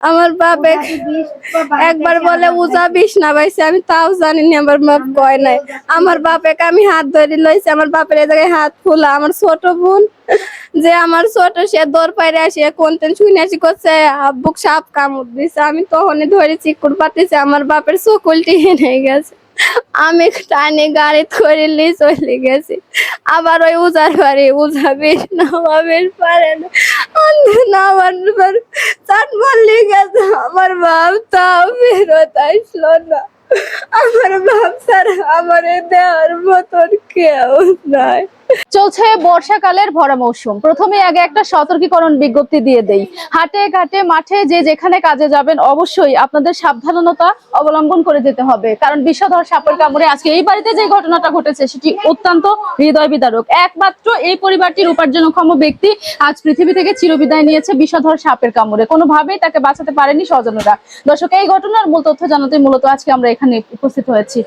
আমার বাপ একবার বলে উজা বিষ না পাইছে আমি তাও জানি না আমার বাপ কয় নাই। আমার বাপেকে আমি হাত ধরে লইছি, আমার বাপের জায়গায় হাত ফুলা আমার ছোট বোন, যে আমার ছোট, সে দৌড় পাইরে আসে কোন দিন শুনে আসি করছে আব্বুক সাপ কামড় দিছে। আমি তখনই ধরে চিকুর পাতিছে, আমার বাপের চকুলটি হেনে গেছে। আমি টানে গাড়ি করে নিয়ে চলে গেছি। আবার ওই উজার বাড়ি উজা বেশ নামা পারে না। অন্ধ নামার পর চাট মারলি গেছে আমার বাপ তাও ফেরত আসলো না। আমার বাপ স্যার আমার দেওয়ার মতন কেউ নাই। চলছে বর্ষাকালের ভরা মৌসুম। প্রথমে আগে একটা সতর্কীকরণ বিজ্ঞপ্তি দিয়ে দেই। হাটে ঘাটে, মাঠে যে যেখানে কাজে যাবেন, অবশ্যই আপনাদের সাবধানতা অবলম্বন করে যেতে হবে। কারণ বিষধর সাপের কামড়ে আজকে এই বাড়িতে যে ঘটনাটা ঘটেছে, সেটি অত্যন্ত হৃদয় বিদারক একমাত্র এই পরিবারটির উপার্জনক্ষম ব্যক্তি আজ পৃথিবী থেকে চিরবিদায় নিয়েছে বিষধর সাপের কামড়ে। কোনোভাবেই তাকে বাঁচাতে পারেনি স্বজনরা। দর্শক, এই ঘটনার মূল তথ্য জানাতে মূলত আজকে আমরা এখানে উপস্থিত হয়েছি।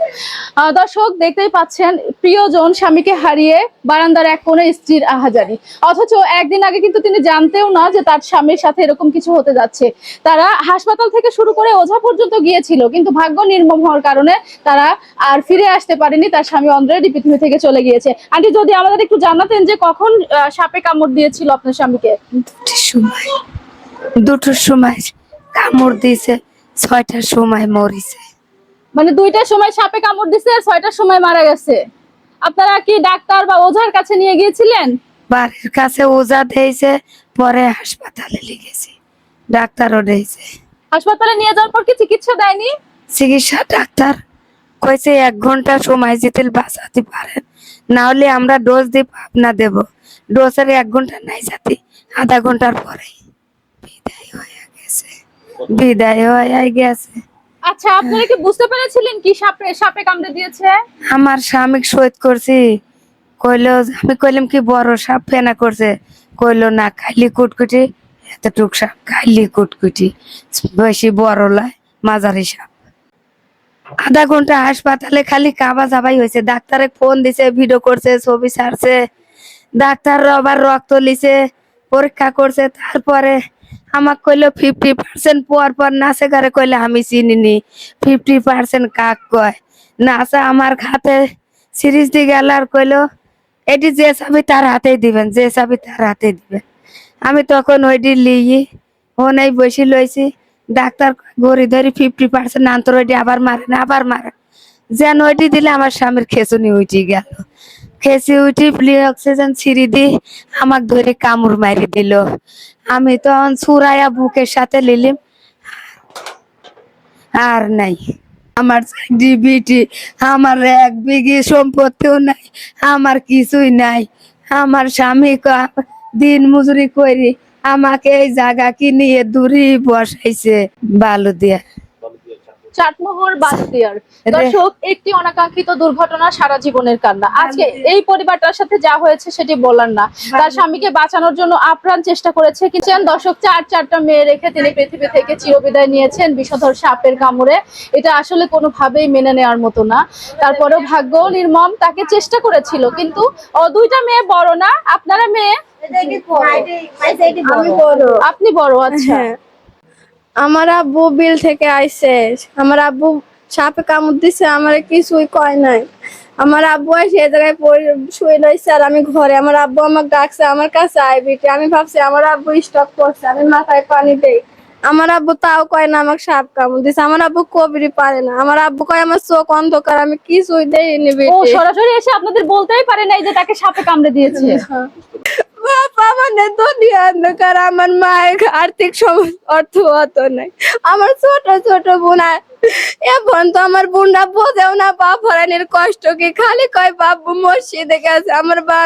দর্শক, দেখতেই পাচ্ছেন, প্রিয়জন স্বামীকে হারিয়ে বারান্দার এক কোণে স্ত্রীর আহাজারি। অথচ একদিন আগে কিন্তু তিনি জানতেও না যে তার স্বামীর সাথে এরকম কিছু হতে যাচ্ছে। তারা হাসপাতাল থেকে শুরু করে ওঝা পর্যন্ত গিয়েছিল কিন্তু ভাগ্য নির্মম হওয়ার কারণে তারা আর ফিরে আসতে পারেনি তার স্বামী অলরেডি পৃথিবী থেকে চলে গিয়েছে। আন্টি যদি আমাদের একটু জানাতেন যে কখন সাপে কামড় দিয়েছিল আপনার স্বামীকে? সময়। দুটোর সময় কামড় দিয়েছে ছয়টার সময় মরিছে। মানে দুইটার সময় সাপে কামড় দিছে আর ছয়টার সময় মারা গেছে? আপনারা কি ডাক্তার বা ওঝার কাছে নিয়ে গিয়েছিলেন? বাড়ির কাছে ওজা দিয়েছে পরে হাসপাতালে লিখেছি ডাক্তারও দিয়েছে হাসপাতালে নিয়ে যাওয়ার পর কি চিকিৎসা দেয়নি? চিকিৎসা ডাক্তার কইছে এক ঘণ্টা সময় যেতে বাঁচাতে পারেন না হলে আমরা ডোজ দিব আপনা দেব। ডোজের এক ঘণ্টা নাই যাতে আধা ঘণ্টার পরে বিদায় হয়ে গেছে। বিদায় হয়ে গেছে। আচ্ছা আপনারা কি বুঝতে পেরেছিলেন কি সাপে সাপে কামড়ে দিয়েছে? আমার স্বামী শহীদ করছি। কইলো, আমি কইলাম কি বড় সাপ ফেনা করছে। কইলো, না খাইলি কুটকুটি এত এতটুক সাপ খাইলি কুটকুটি। বেশি বড় লয় মাঝারি সাপ। আধা ঘণ্টা হাসপাতালে খালি কাবা জাবাই হয়েছে। ডাক্তারে ফোন দিছে, ভিডিও করছে, ছবি ছাড়ছে। ডাক্তার আবার রক্ত লিছে। পরীক্ষা করছে, তারপরে আমাক কইলো ফিফটি পার্সেন্ট পর পর নাচে ঘরে কইলে আমি চিনিনি ফিফটি পার্সেন্ট কাক কয়? নাচা আমার হাতে সিরিজ দিয়ে গেল আর কইলো, এটি যে চাবি তার হাতেই দিবেন, যে চাবি তার হাতে দিবেন। আমি তখন ওইটি লিয়ে ওনাই বসে লইছি। ডাক্তার গড়ি ধরি ফিফটি পার্সেন্ট আন্তর ওইটি আবার মারেন আবার মারেন যেন ওইটি দিলে আমার স্বামীর খেসুনি উঠি গেল। খেসি উঠি ফ্লি অক্সিজেন ছিঁড়ি দি আমাকে ধরে কামড় মারি দিল। আমি তখন চুরাইয়া বুকের সাথে লিলিম। আর নাই। আমার চাকরি বিটি আমার এক বিঘি সম্পত্তিও নাই, আমার কিছুই নাই। আমার স্বামী দিন মজুরি করি আমাকে এই জায়গা কিনিয়ে দূরে বসাইছে বালু দিয়া। চাটমোহর বাসদিয়ার দর্শক একটি অনাকাঙ্ক্ষিত দুর্ঘটনা সারা জীবনের কান্না। আজকে এই পরিবারটার সাথে যা হয়েছে সেটি বলার না। তার স্বামীকে বাঁচানোর জন্য আপ্রাণ চেষ্টা করেছে কিন্তু দর্শক চার চারটা মেয়ে রেখে তিনি পৃথিবী থেকে চিরবিদায় নিয়েছেন বিষধর সাপের কামড়ে। এটা আসলে কোনোভাবেই মেনে নেওয়ার মতো না। তারপরেও ভাগ্য নির্মম তাকে চেষ্টা করেছিল কিন্তু ও দুইটা মেয়ে বড় না। আপনারা মেয়ে? আপনি বড় আচ্ছা। হ্যাঁ। আমার আব্বু বিল থেকে আইছে। আমার আব্বু সাপে কামড় দিছে আমার কিছুই কয় নাই। আমার আব্বু এসে এই জায়গায় শুয়ে রয়েছে আর আমি ঘরে। আমার আব্বু আমাকে ডাকছে আমার কাছে আইবিটি আমি ভাবছি আমার আব্বু স্টক করছে আমি মাথায় পানি দেই। আমার আব্বু তাও কয় না আমাকে সাপ কামড় দিছে। আমার আব্বু কবিরই পারে না। আমার আব্বু কয় আমার চোখ অন্ধকার আমি কিছুই দেইনি ও বেটি। সরাসরি এসে আপনাদের বলতেই পারে নাই যে তাকে সাপে কামড়ে দিয়েছে। বাবা মানে দুনিয়া অন্ধকার, আমার মায়ের আর্থিক অর্থ অত নাই। আমার ছোট ছোট বোন এখন তো আমার বোনরা বোঝেও না, বাপ হারানির কষ্ট কি খালি কয়, বাবু মসজিদে গেছে, আমার বা,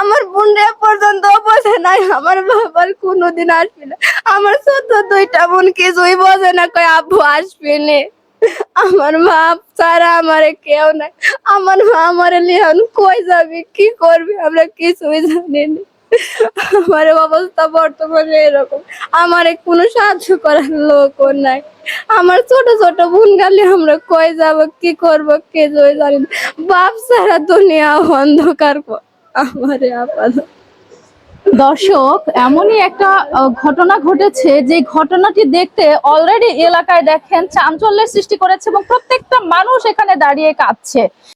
আমার বোনরা পর্যন্ত বোঝে নাই, আমার বাবার কোনোদিন আসবে না। আমার ছোট দুইটা বোন কিছুই বোঝে না, কয়, আব্বু আসবে নে। আমার মা ছাড়া আমারে কেউ নাই। আমার মা আমারে লিহন কই যাবি, কি করবি, আমরা কিছুই জানি না। আমার অবস্থা বর্তমানে এরকম। আমারে কোনো সাহায্য করার লোকও নাই। আমার ছোট ছোট বোন গালে আমরা কই যাব, কি করব, কে জয় জানি বাপ সারা দুনিয়া অন্ধকার আমারে আপাতত। দর্শক, এমনই একটা ঘটনা ঘটেছে। যে ঘটনাটি দেখতে অলরেডি এলাকায় দেখেন, চাঞ্চল্যের সৃষ্টি করেছে এবং প্রত্যেকটা মানুষ এখানে দাঁড়িয়ে কাঁদছে।